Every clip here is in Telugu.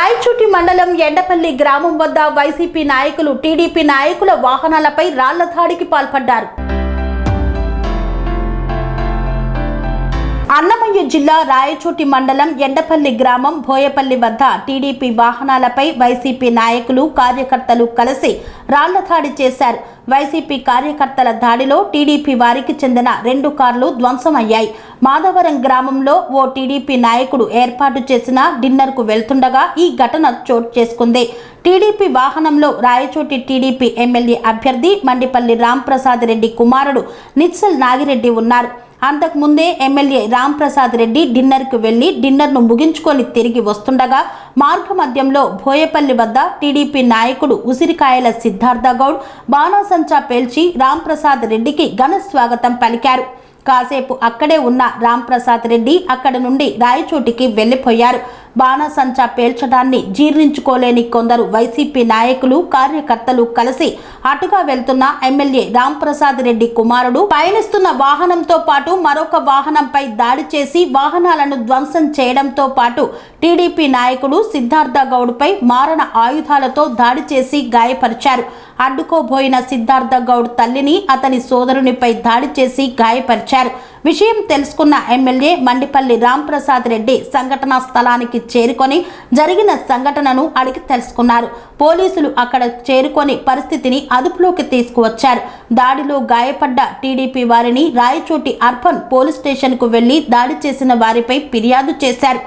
రాయచోటి మండలం ఎండపల్లి గ్రామం వద్ద వైసీపీ నాయకులు టీడీపీ నాయకుల వాహనాలపై రాళ్ళ దాడికి పాల్పడ్డారు. అన్నమయ్య జిల్లా రాయచోటి మండలం ఎండపల్లి గ్రామం భోయపల్లి వద్ద టీడీపీ వాహనాలపై వైసీపీ నాయకులు కార్యకర్తలు కలిసి రాళ్ళ దాడి చేశారు. వైసీపీ కార్యకర్తల దాడిలో టీడీపీ వారికి చెందిన రెండు కార్లు ధ్వంసమయ్యాయి. మాధవరం గ్రామంలో ఓ టీడీపీ నాయకుడు ఏర్పాటు చేసిన డిన్నర్కు వెళ్తుండగా ఈ ఘటన చోటు చేసుకుంది. టీడీపీ వాహనంలో రాయచోటి టీడీపీ ఎమ్మెల్యే అభ్యర్థి మండిపల్లి రాంప్రసాద్ రెడ్డి కుమారుడు నిత్సల్ నాగిరెడ్డి ఉన్నారు. అంతకుముందే ఎమ్మెల్యే రాంప్రసాద్ రెడ్డి డిన్నర్కు వెళ్ళి డిన్నర్ను ముగించుకొని తిరిగి వస్తుండగా మార్గ మధ్యంలో భోయపల్లి వద్ద టీడీపీ నాయకుడు ఉసిరికాయల సిద్ధార్థ గౌడ్ బాణాసంచా పేల్చి రాంప్రసాద్ రెడ్డికి ఘన స్వాగతం పలికారు. కాసేపు అక్కడే ఉన్న రాంప్రసాద్ రెడ్డి అక్కడ నుండి రాయచోటికి వెళ్ళిపోయారు బాణసంచా పేల్చడాన్ని జీర్ణించుకోలేని కొందరు వైసీపీ నాయకులు కార్యకర్తలు కలిసి అటుగా వెళ్తున్న ఎమ్మెల్యే రాంప్రసాద్ రెడ్డి కుమారుడు పయనిస్తున్న వాహనంతో పాటు మరొక వాహనంపై దాడి చేసి వాహనాలను ధ్వంసం చేయడంతో పాటు టీడీపీ నాయకుడు సిద్ధార్థ గౌడ్పై మారణ ఆయుధాలతో దాడి చేసి గాయపరిచారు. అడ్డుకోబోయిన సిద్ధార్థ గౌడ్ తల్లిని అతని సోదరునిపై దాడి చేసి గాయపరిచారు. విషయం తెలుసుకున్న ఎమ్మెల్యే మండిపల్లి రాంప్రసాద్ రెడ్డి సంఘటనా స్థలానికి చేరుకొని జరిగిన సంఘటనను అడిగి తెలుసుకున్నారు. పోలీసులు అక్కడ చేరుకొని పరిస్థితిని అదుపులోకి తీసుకువచ్చారు. దాడిలో గాయపడ్డ టీడీపీ వారిని రాయచోటి అర్బన్ పోలీస్ స్టేషన్కు వెళ్ళి దాడి చేసిన వారిపై ఫిర్యాదు చేశారు.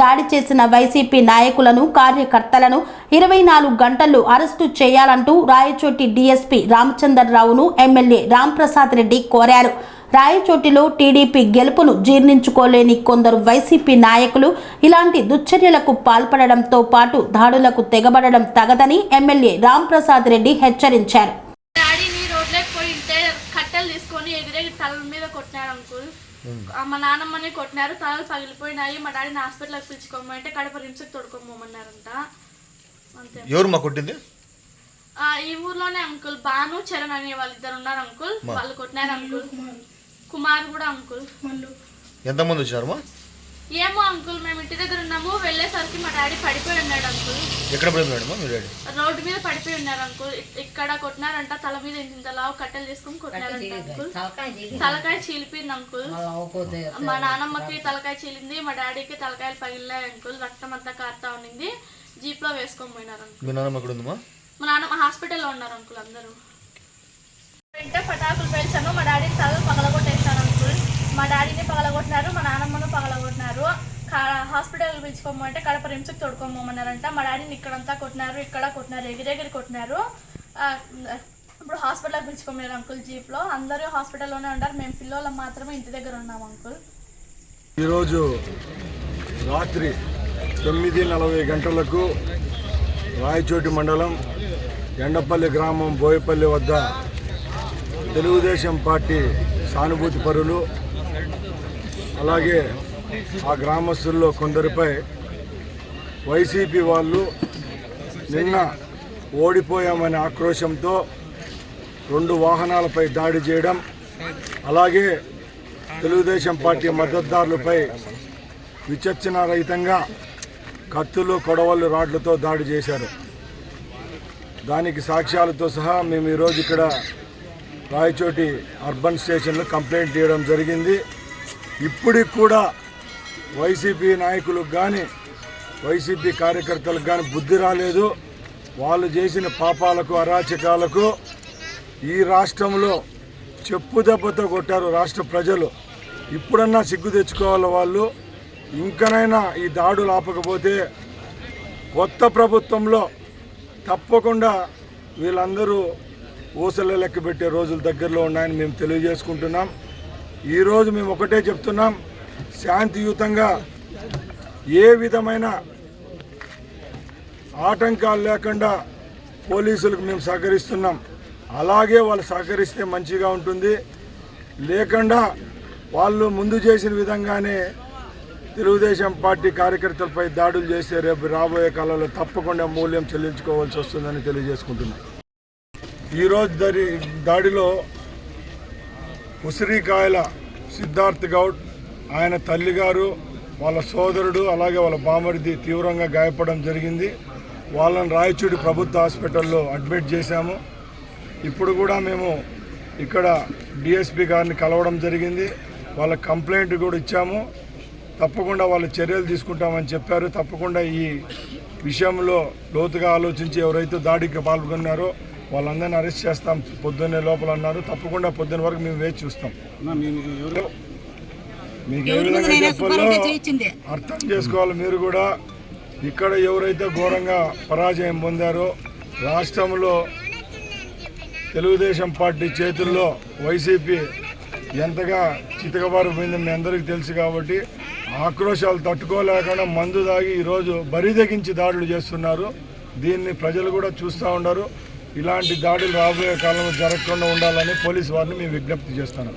దాడి చేసిన వైసీపీ నాయకులను కార్యకర్తలను ఇరవై నాలుగు గంటల్లో అరెస్టు చేయాలంటూ రాయచోటి డీఎస్పీ రామచంద్రరావును ఎమ్మెల్యే రాంప్రసాద్ రెడ్డి కోరారు. రాయచోటిలో టీడీపీ గెలుపును జీర్ణించుకోలేని కొందరు వైసీపీ నాయకులు ఇలాంటి దుశ్చర్యలకు పాల్పడడంతో పాటు దాడులకు తెగబడడం తగదని ఎమ్మెల్యే రాంప్రసాద్ రెడ్డి హెచ్చరించారు. కట్టెలు తీసుకొని ఎగిరెగి తల మీద కొట్టినారు అంకుల్. మా నాన్నమ్మని కొట్టినారు తలలు పగిలిపోయినాయి. మా డాడీని హాస్పిటల్కి పిలుచుకోమంటే కడప రిమ్స్కి తొడుకోమన్నారంట. అంతే. ఎవరు మా కొట్టింది? ఆ, ఈ ఊర్లోనే అంకుల్. బాను చరణ్ అనే వాళ్ళిద్దరు ఉన్నారు అంకుల్. వాళ్ళు కొట్టినారు అంకుల్. కుమార్ కూడా అంకుల్. ఎంతమంది వచ్చినారమ్మా ఏమో అంకుల్ మేము ఇంటి దగ్గర ఉన్నాము వెళ్ళేసరికి మా డాడీ పడిపోయి ఉన్నాడు అంకుల్. ఎక్కడ పడింది మేడమా మీ డాడీ? రోడ్డు మీద పడిపోయి ఉన్నారు అంకుల్. ఇక్కడ కొట్టినారంట తల మీద ఇంత లావు కట్టెలు తీసుకొని కొట్టినారంట అంకుల్. తలకాయ చీలిపోయింది అంకుల్. మా నానమ్మకి తలకాయ చీలింది మా డాడీకి తలకాయలు పగిలినాయి అంకుల్. రక్తం అంతా కారుతా ఉండింది. జీప్లో వేసుకొని పోయినారు అంకుల్. మీ నాన్నమ్మ ఎక్కడ ఉందమ్మా? మా నాన్నమ్మ హాస్పిటల్లో ఉన్నారు అంకుల్ అందరూ. వెంట పటాకులు పేల్చాను మా డాడీని తల పగలగొట్టేశాను అంకుల్ మా డాడీని పగలగొట్టినారు మా నాన్నమ్మను పగలగొట్టినారు. హాస్పిటల్ పిలుచుకోమంటే కడప రిమ్స్కి తోడుకోమన్నారంట. మా డాడీని ఇక్కడంతా కొట్టినారు ఇక్కడ కొట్టినారు ఎగిరెగిరి కొట్టినారు. ఇప్పుడు హాస్పిటల్కి పిలుచుకోమన్నారు అంకుల్ జీప్లో. అందరూ హాస్పిటల్లోనే ఉన్నారు మేము పిల్లలు మాత్రమే ఇంటి దగ్గర ఉన్నాం అంకుల్. ఈరోజు రాత్రి తొమ్మిది నలభై గంటలకు రాయచోటి మండలం ఎండపల్లి గ్రామం బోయపల్లి వద్ద తెలుగుదేశం పార్టీ సానుభూతి పరులు అలాగే ఆ గ్రామస్తుల్లో కొందరిపై వైసీపీ వాళ్ళు నిన్న ఓడిపోయామనే ఆక్రోశంతో రెండు వాహనాలపై దాడి చేయడం అలాగే తెలుగుదేశం పార్టీ మద్దతుదారులపై విచక్షణ రహితంగా కత్తులు కొడవళ్ళు రాడ్లతో దాడి చేశారు. దానికి సాక్ష్యాలతో సహా మేము ఈరోజు ఇక్కడ రాయచోటి అర్బన్ స్టేషన్లో కంప్లైంట్ చేయడం జరిగింది. ఇప్పటికి కూడా వైసీపీ నాయకులకు కానీ వైసీపీ కార్యకర్తలకు కానీ బుద్ధి రాలేదు. వాళ్ళు చేసిన పాపాలకు అరాచకాలకు ఈ రాష్ట్రంలో చెప్పు దెబ్బతో కొట్టారు రాష్ట్ర ప్రజలు. ఇప్పుడన్నా సిగ్గు తెచ్చుకోవాలి వాళ్ళు. ఇంకనైనా ఈ దాడులు ఆపకపోతే కొత్త ప్రభుత్వంలో తప్పకుండా వీళ్ళందరూ ఊసల లెక్క పెట్టే రోజులు దగ్గరలో ఉన్నాయని మేము తెలియజేసుకుంటున్నాం. ఈరోజు మేము ఒకటే చెప్తున్నాం శాంతియుతంగా ఏ విధమైన ఆటంకాలు లేకుండా పోలీసులకు మేము సహకరిస్తున్నాం. అలాగే వాళ్ళు సహకరిస్తే మంచిగా ఉంటుంది. లేకుండా వాళ్ళు ముందు చేసిన విధంగానే తెలుగుదేశం పార్టీ కార్యకర్తలపై దాడులు చేస్తే రేపు రాబోయే కాలంలో తప్పకుండా మూల్యం చెల్లించుకోవాల్సి వస్తుందని తెలియజేసుకుంటున్నాం. ఈరోజు దరి దాడిలో ఉసిరికాయల సిద్ధార్థ్ గౌడ్ ఆయన తల్లిగారు వాళ్ళ సోదరుడు అలాగే వాళ్ళ బామరిది తీవ్రంగా గాయపడడం జరిగింది. వాళ్ళని రాయచూడి ప్రభుత్వ హాస్పిటల్లో అడ్మిట్ చేశాము. ఇప్పుడు కూడా మేము ఇక్కడ డిఎస్పి గారిని కలవడం జరిగింది. వాళ్ళ కంప్లైంట్ కూడా ఇచ్చాము. తప్పకుండా వాళ్ళ చర్యలు తీసుకుంటామని చెప్పారు. తప్పకుండా ఈ విషయంలో లోతుగా ఆలోచించి ఎవరైతే దాడికి పాల్గొన్నారో వాళ్ళందరినీ అరెస్ట్ చేస్తాం. పొద్దున్నే లోపల అన్నారు. తప్పకుండా పొద్దున్న వరకు మేము వేచి చూస్తాం. మీకు ఏ విధంగా చెప్పాలో అర్థం చేసుకోవాలి మీరు కూడా. ఇక్కడ ఎవరైతే ఘోరంగా పరాజయం పొందారో రాష్ట్రంలో తెలుగుదేశం పార్టీ చేతుల్లో వైసీపీ ఎంతగా చితకబారిపోయిందో మీ అందరికీ తెలుసు కాబట్టి ఆక్రోశాలు తట్టుకోలేకుండా మందు దాగి ఈరోజు బరి తెగించి దాడులు చేస్తున్నారు. దీన్ని ప్రజలు కూడా చూస్తూ ఉన్నారు. ఇలాంటి దాడులు రాబోయే కాలంలో జరగకుండా ఉండాలని పోలీసు వారిని మేము విజ్ఞప్తి చేస్తున్నాం.